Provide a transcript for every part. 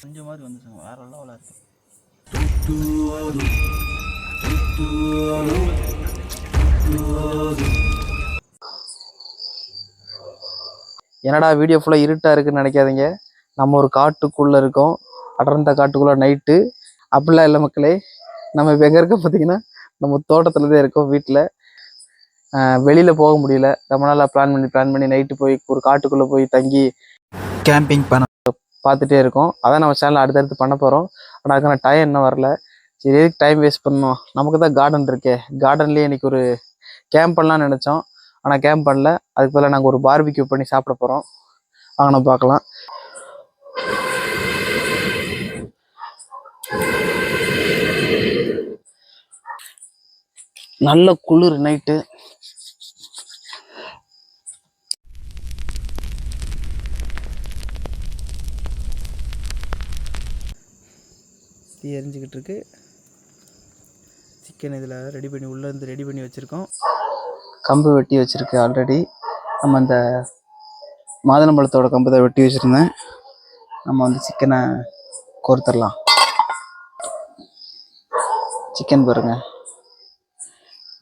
கொஞ்சம் மாதிரி வந்துச்சுங்க வேற லெவலில் இருக்கு. என்னடா வீடியோ ஃபுல்லாக இருட்டாக இருக்குன்னு நினைக்காதீங்க. நம்ம ஒரு காட்டுக்குள்ளே இருக்கோம். அடர்ந்த காட்டுக்குள்ளே நைட்டு அப்படிலாம் இல்லை மக்களே. நம்ம இப்போ எங்கே இருக்க பார்த்தீங்கன்னா நம்ம தோட்டத்தில் தான் இருக்கோம் வீட்டில் வெளியில் போக முடியல. ரொம்ப நாளாக பிளான் பண்ணி பிளான் பண்ணி நைட்டு போய் ஒரு காட்டுக்குள்ளே போய் தங்கி கேம்பிங் பண்ண பார்த்துட்டே இருக்கோம். அதான் நம்ம சேனல் அடுத்தடுத்து பண்ண போகிறோம் ஆனால் அதுக்கான டைம் இன்னும் வரல. சரி எதுக்கு டைம் வேஸ்ட் பண்ணணும்? நமக்கு தான் கார்டன் இருக்கே. கார்டன்லேயே இன்னைக்கு ஒரு கேம்ப் பண்ணலான்னு நினச்சோம். ஆனால் கேம்ப் பண்ணல. அதுக்கு பதிலாக நாங்கள் ஒரு பார்பிக்யூ பண்ணி சாப்பிட போகிறோம் வாங்க நம்ம பார்க்கலாம். நல்ல குளிர் நைட்டு தீ எரிஞ்சுக்கிட்டு இருக்கு சிக்கன் இதில் ரெடி பண்ணி உள்ளே இருந்து ரெடி பண்ணி வச்சுருக்கோம். கம்பு வெட்டி வச்சுருக்கு ஆல்ரெடி நம்ம அந்த மாதுளம்பழத்தோட கம்பு தான் வெட்டி வச்சுருந்தேன். நம்ம வந்து சிக்கனை கோர்த்துடலாம். சிக்கன்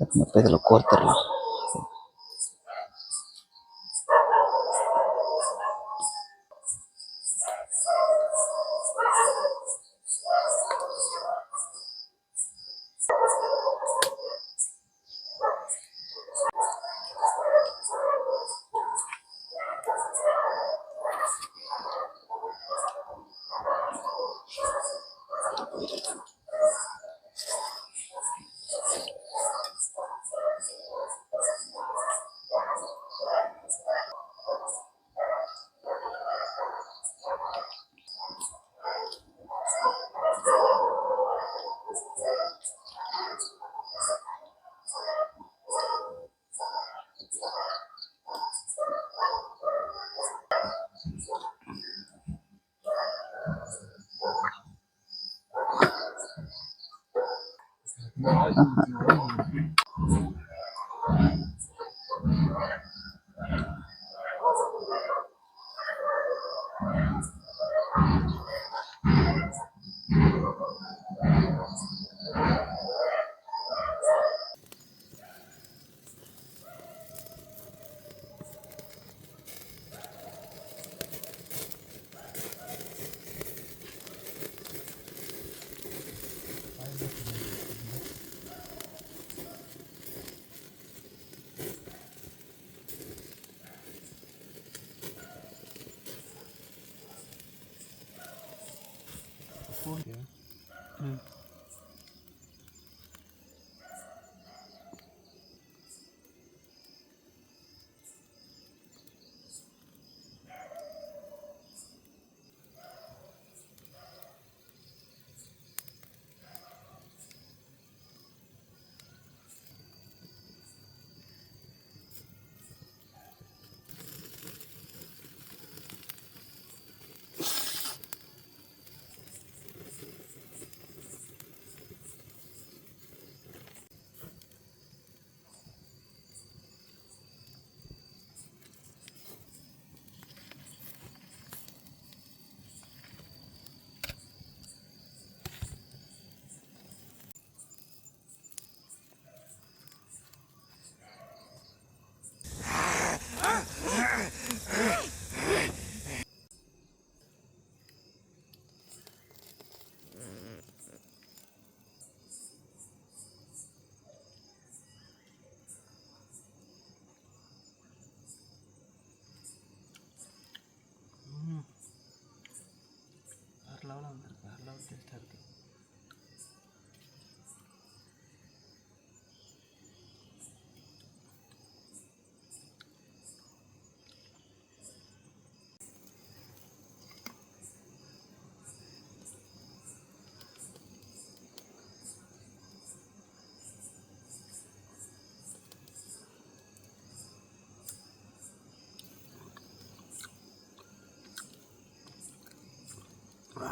பாருங்க இப்போ இதில் கோர்த்துடலாம் uh-huh. வேறு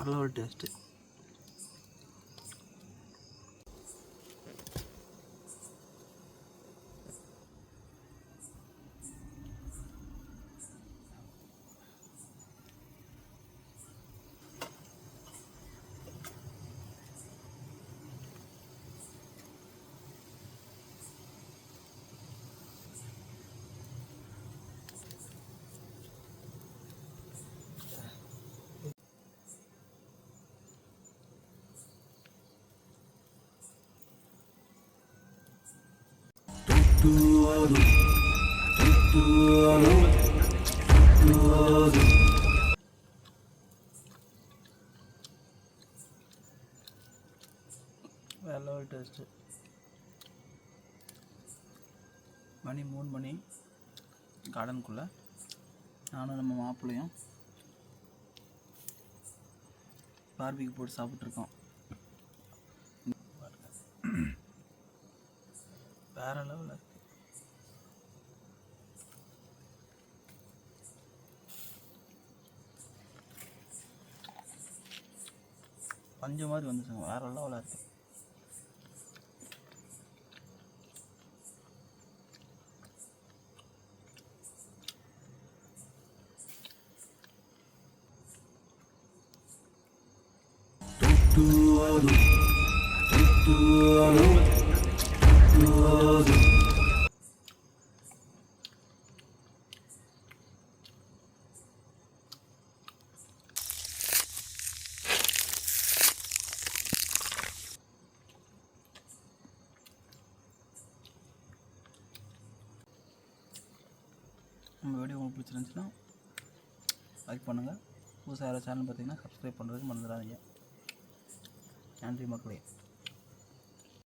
வேறு லெவல் டேஸ்ட்டு வேற லெவல் டேஸ்ட்டு மணி மூணு மணி. கார்டனுக்குள்ளே நானும் நம்ம மாப்பிள்ளையும் பார்பிக்கு போட்டு சாப்பிட்ருக்கோம் வேற லெவலில் பஞ்சு மாதிரி வந்துச்சுங்க. வேற லெவலாக இருக்கு. நம்ம வீடியோ உங்களுக்கு பிடிச்சிருந்துச்சுன்னா லைக் பண்ணுங்கள் புதுசாக யாரோ சேனல் பார்த்தீங்கன்னா சப்ஸ்கிரைப் பண்ணுறதுக்கு மறந்துடாதீங்க. நன்றி மக்களே.